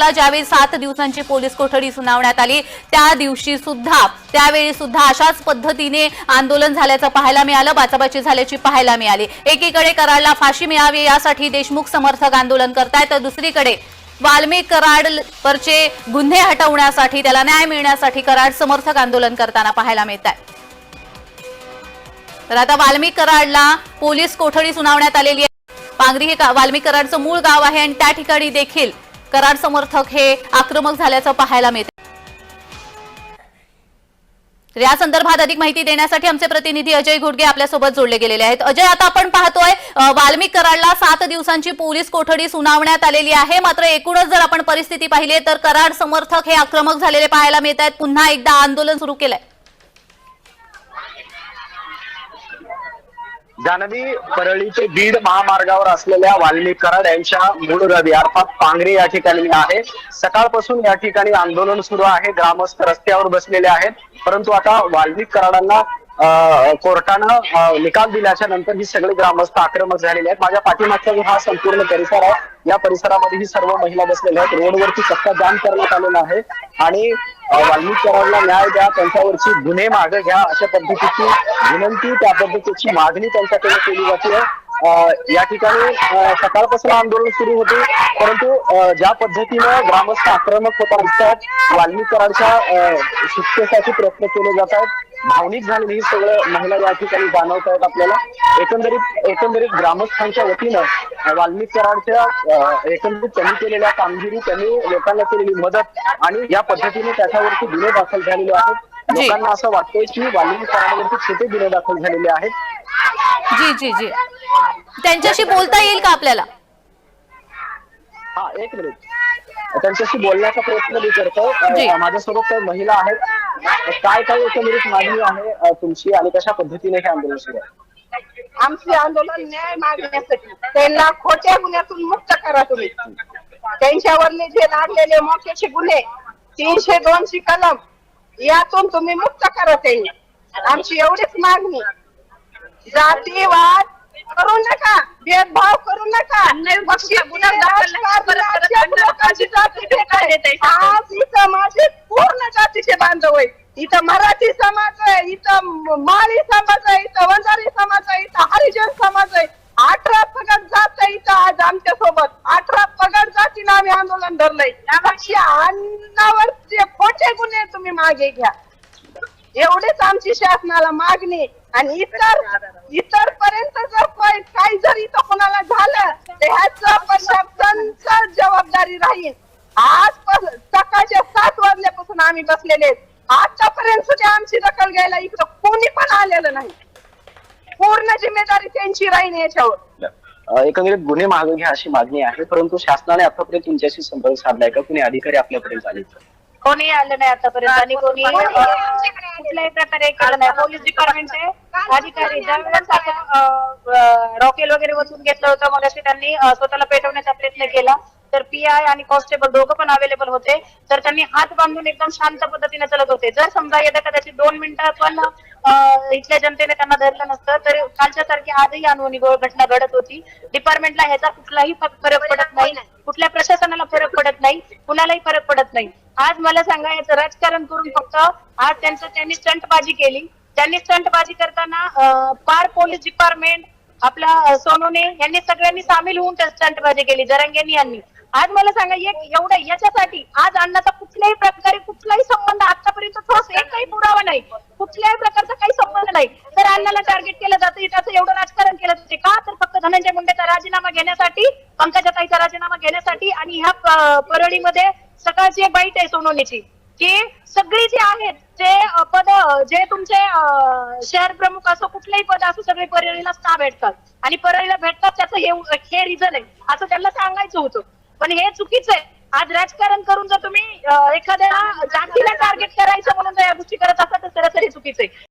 त्याला ज्यावेळी सात दिवसांची पोलीस कोठडी सुनावण्यात आली त्या दिवशी सुद्धा त्यावेळी सुद्धा अशाच पद्धतीने आंदोलन झाल्याचं पाहायला मिळालं बाचाबाची झाल्याची पाहायला मिळाली. एकीकडे कराडला फाशी मिळावी यासाठी देशमुख समर्थक आंदोलन करतायत तर दुसरीकडे वाल्मिक कराड वरचे गुन्हे हटवण्यासाठी त्याला न्याय मिळण्यासाठी कराड समर्थक आंदोलन करताना पाहायला मिळत आहे तर आता वाल्मिक कराडला पोलीस कोठडी सुनावण्यात आलेली आहे. पांगरी हे वाल्मिक कराडचं मूळ गाव आहे आणि त्या ठिकाणी देखील कराड समर्थक हे आक्रमक झाल्याचं पाहायला मिळते तर या संदर्भात अधिक माहिती देण्यासाठी आमचे प्रतिनिधी अजय घोडगे आपल्यासोबत जोडले गेलेले आहेत. अजय आता आपण पाहतोय वाल्मिक कराडला सात दिवसांची पोलीस कोठडी सुनावण्यात आलेली आहे. मात्र एकूणच जर आपण परिस्थिती पाहिली तर कराड समर्थक हे आक्रमक झालेले पाहायला मिळत आहेत पुन्हा एकदा आंदोलन सुरू केलंय. जानवी परळी ते बीड महामार्गावर असलेल्या वाल्मी कराड यांच्या मूळ रवी अर्थात पांगरी या ठिकाणी मी आहे. सकाळपासून या ठिकाणी आंदोलन सुरू आहे. ग्रामस्थ रस्त्यावर बसलेले आहेत. परंतु आता वाल्मी कराडांना कोर्टानं निकाल दिल्याच्या नंतर ही सगळे ग्रामस्थ आक्रमक झालेले आहेत. माझ्या पाठीमागचा जो हा संपूर्ण परिसर आहे या परिसरामध्ये ही सर्व महिला बसलेल्या आहेत. रोडवरती सत्ता जाम करण्यात आलेला आहे. आणि अं, वाल्मिक न्याय द्या त्यांच्यावरची गुन्हे मागे घ्या अशा पद्धतीची विनंती त्या पद्धतीची मागणी त्यांच्याकडे केली जाते. या ठिकाणी सकाळपासून आंदोलन सुरू होते. परंतु ज्या पद्धतीनं ग्रामस्थ आक्रमक होत असतात वाल्मिक कराडच्या अं, सुटकेसाठी प्रयत्न केले जात आहेत. भावनिक झालेली ही सगळं महिला या ठिकाणी जाणवत आहेत आपल्याला. एकंदरीत एकंदरीत ग्रामस्थांच्या वतीनं अं, वाल्मिक कराडच्या अं, एकंदरीत त्यांनी केलेल्या कामगिरी त्यांनी लोकांना केलेली मदत आणि या पद्धतीने त्याच्यावरती गुन्हे दाखल झालेले आहेत. लोकांना असं वाटतंय की वाल्मिक कराडावरती छोटे गुन्हे दाखल झालेले आहेत. जी जी जी. त्यांच्याशी बोलता येईल का आपल्याला? हा एक मिनिट. त्यांच्याशी बोलण्याचा प्रयत्न मी करतो. माझ्यासोबत काही महिला आहेत. काय काय एकंदरीत मागणी आहे तुमची आणि कशा पद्धतीने हे आंदोलन सुरू आहे? आमचे आंदोलन न्याय मागण्यासाठी. त्यांना खोट्या गुन्ह्यातून मुक्त करा तुम्ही. त्यांच्यावरले जे लागलेले मोठ्याचे गुन्हे तीनशे दोनशे कलम यातून तुम्ही मुक्त करा त्यांनी. आमची एवढीच मागणी. जातीवाद करू नका. भेदभाव करू नका. आज इथं माझे पूर्ण जातीचे बांधव आहे. इथं मराठी समाज आहे इथं माळी समाज आहे इथं वंजारी समाज आहे इथं हरिजन समाज आहे. अठरा पगड जात आहे इथं आज आमच्यासोबत. अठरा पगड जातीनं आम्ही आंदोलन धरलंय. यापेक्षा अन्नावरचे खोटे गुन्हे तुम्ही मागे घ्या. एवढीच आमची शासनाला मागणी आणि इतर इतर काही काही जर इथं कोणाला झालं तर ह्याचं प्रशासनचं जबाबदारी राहील. आज सकाळच्या सात वाजल्यापासून आम्ही बसलेले आहेत. आतापर्यंत सुद्धा आमची दखल घ्यायला इकडं कोणी पण आलेलं नाही. पूर्ण जिम्मेदारी त्यांची राहील याच्यावर. एकंदरीत गुन्हे मागे घ्या अशी मागणी आहे परंतु शासनाने आतापर्यंत तुमच्याशी संपर्क साधलाय का? कुणी अधिकारी आपल्यापर्यंत आले का? कोणी आलं नाही आतापर्यंत आणि कोणी कुठल्याही प्रकारे केलं नाही. पोलीस डिपार्टमेंटचे अधिकारी आता रॉकेल वगैरे वसून घेतलं होतं मग त्यांनी स्वतःला पेटवण्याचा प्रयत्न केला. तर पी आय आणि कॉन्स्टेबल दोघं पण अवेलेबल होते. तर त्यांनी हात बांधून एकदम शांत पद्धतीने चालत होते. जर समजा येत्या कदाचित दोन मिनिटं पण इथल्या जनतेने त्यांना धरलं नसतं तर कालच्या सारखी आजही अनवणी घटना घडत होती. डिपार्टमेंटला ह्याचा कुठलाही फरक पडत नाही. कुठल्या प्रशासनाला फरक पडत नाही. कुणालाही फरक पडत नाही. आज मला सांगायचं राजकारण करून फक्त आज त्यांचं त्यांनी स्टंटबाजी केली. त्यांनी स्टंटबाजी करताना पार पोलीस डिपार्टमेंट आपला सोनूने यांनी सगळ्यांनी सामील होऊन त्या स्टंटबाजी केली जरंगेनी यांनी. आज मला सांगा एक एवढं याच्यासाठी आज अण्णाचा कुठल्याही प्रकारे कुठलाही संबंध आतापर्यंत ठोस एकही पुरावा नाही. कुठल्याही प्रकारचा काही संबंध नाही. तर अण्णाला टार्गेट केलं जातं त्याचं एवढं राजकारण केलं जाते का? तर फक्त धनंजय मुंडेचा राजीनामा घेण्यासाठी पंकजाताईचा राजीनामा घेण्यासाठी आणि ह्या परळीमध्ये सकाळची एक बाईट आहे सोनवणीची की सगळी जी आहेत जे पद जे तुमचे शहर प्रमुख असो कुठलेही पद असो सगळे परळीलाच का भेटतात? आणि परळीला भेटतात त्याचं हे हे रिझन आहे. असं त्यांना सांगायचं होतं. पण हे चुकीचं आहे. आज राजकारण करून जर तुम्ही एखाद्या जातीला टार्गेट करायचं म्हणून जर या गोष्टी करत असाल तर सरासरी चुकीचं आहे.